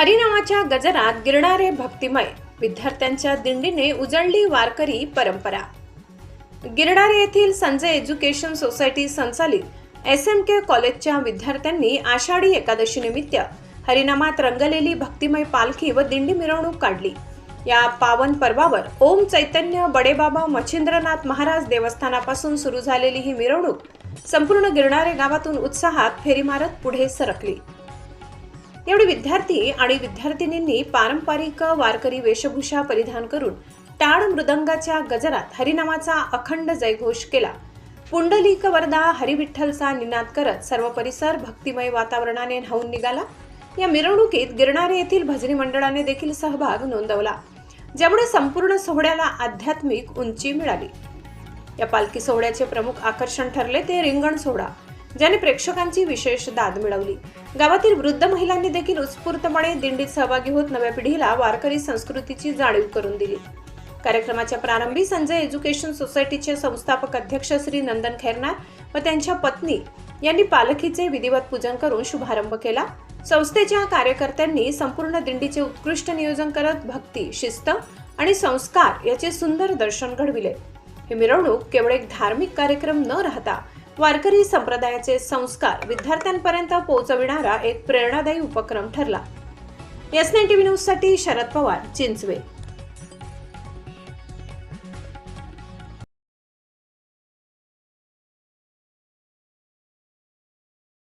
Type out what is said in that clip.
हरिनामाच्या गजरात गिरणारे भक्तिमय विद्यार्थ्यांच्या दिंडीने उजळली वारकरी परंपरा. गिरणारे येथील संजय एज्युकेशन सोसायटी संचालित एस एम के कॉलेजच्या विद्यार्थ्यांनी आषाढी एकादशी निमित्त हरिनामात रंगलेली भक्तिमय पालखी व दिंडी मिरवणूक काढली. या पावन पर्वावर ओम चैतन्य बडेबाबा मच्छिंद्रनाथ महाराज देवस्थानापासून सुरू झालेली ही मिरवणूक संपूर्ण गिरणारे गावातून उत्साहात फेरी मारत पुढे सरकली. एवढे विद्यार्थी आणि विद्यार्थिनींनी पारंपरिक वारकरी वेशभूषा परिधान करून टाळ मृदंगाच्या गजरात हरिनामाचा अखंड जयघोष केला. पुंडलिक वरदा हरिविठ्ठलचा निनाद करत सर्व परिसर भक्तिमय वातावरणाने न्हावून निघाला. या मिरवणुकीत गिरणारे येथील भजनी मंडळाने देखील सहभाग नोंदवला ज्यामुळे संपूर्ण सोहळ्याला आध्यात्मिक उंची मिळाली. या पालखी सोहळ्याचे प्रमुख आकर्षण ठरले ते रिंगण सोहळा. ज्याने प्रेक्षकांची विशेष दाद मिळवली. गावातील वृद्ध महिलांनी देखील उत्स्फूर्तपणे दिंडीत सहभागी होत नव्या पिढीला वारकरी संस्कृतीची जाणीव करून दिली. कार्यक्रमाच्या प्रारंभी संजय एज्युकेशन सोसायटीचे संस्थापक अध्यक्ष श्री नंदन खैरनार व त्यांच्या पत्नी यांनी पालखीचे विधिवत पूजन करून शुभारंभ केला. संस्थेच्या कार्यकर्त्यांनी संपूर्ण दिंडीचे उत्कृष्ट नियोजन करत भक्ती शिस्त आणि संस्कार याचे सुंदर दर्शन घडविले. ही मिरवणूक केवळ एक धार्मिक कार्यक्रम न राहता वारकरी संप्रदायाचे संस्कार विद्यार्थ्यांपर्यंत पोहोचविणारा एक प्रेरणादायी उपक्रम ठरला. एस नाईन टीव्ही न्यूजसाठी शरद पवार चिंचवे.